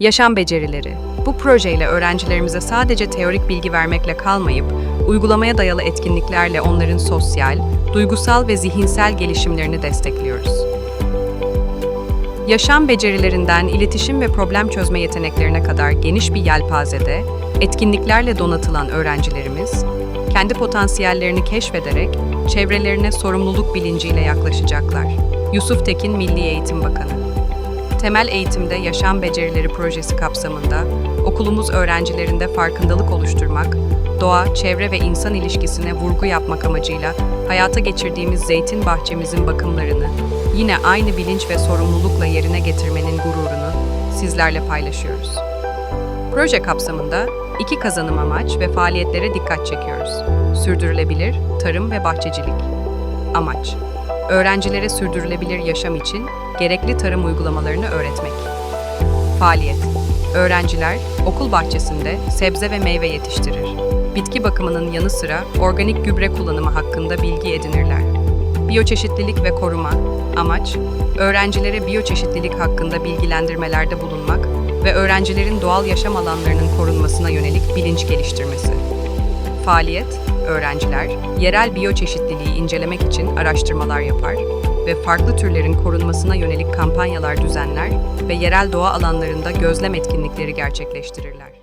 Yaşam becerileri. Bu projeyle öğrencilerimize sadece teorik bilgi vermekle kalmayıp, uygulamaya dayalı etkinliklerle onların sosyal, duygusal ve zihinsel gelişimlerini destekliyoruz. Yaşam becerilerinden iletişim ve problem çözme yeteneklerine kadar geniş bir yelpazede, etkinliklerle donatılan öğrencilerimiz, kendi potansiyellerini keşfederek çevrelerine sorumluluk bilinciyle yaklaşacaklar. Yusuf Tekin Milli Eğitim Bakanı Temel Eğitimde Yaşam Becerileri Projesi kapsamında okulumuz öğrencilerinde farkındalık oluşturmak, doğa, çevre ve insan ilişkisine vurgu yapmak amacıyla hayata geçirdiğimiz zeytin bahçemizin bakımlarını yine aynı bilinç ve sorumlulukla yerine getirmenin gururunu sizlerle paylaşıyoruz. Proje kapsamında iki kazanım amaç ve faaliyetlere dikkat çekiyoruz. Sürdürülebilir tarım ve bahçecilik. Amaç Öğrencilere sürdürülebilir yaşam için gerekli tarım uygulamalarını öğretmek. Faaliyet Öğrenciler okul bahçesinde sebze ve meyve yetiştirir. Bitki bakımının yanı sıra organik gübre kullanımı hakkında bilgi edinirler. Biyoçeşitlilik ve koruma Amaç, öğrencilere biyoçeşitlilik hakkında bilgilendirmelerde bulunmak ve öğrencilerin doğal yaşam alanlarının korunmasına yönelik bilinç geliştirmesi. Faaliyet, öğrenciler yerel biyoçeşitliliği incelemek için araştırmalar yapar ve farklı türlerin korunmasına yönelik kampanyalar düzenler ve yerel doğa alanlarında gözlem etkinlikleri gerçekleştirirler.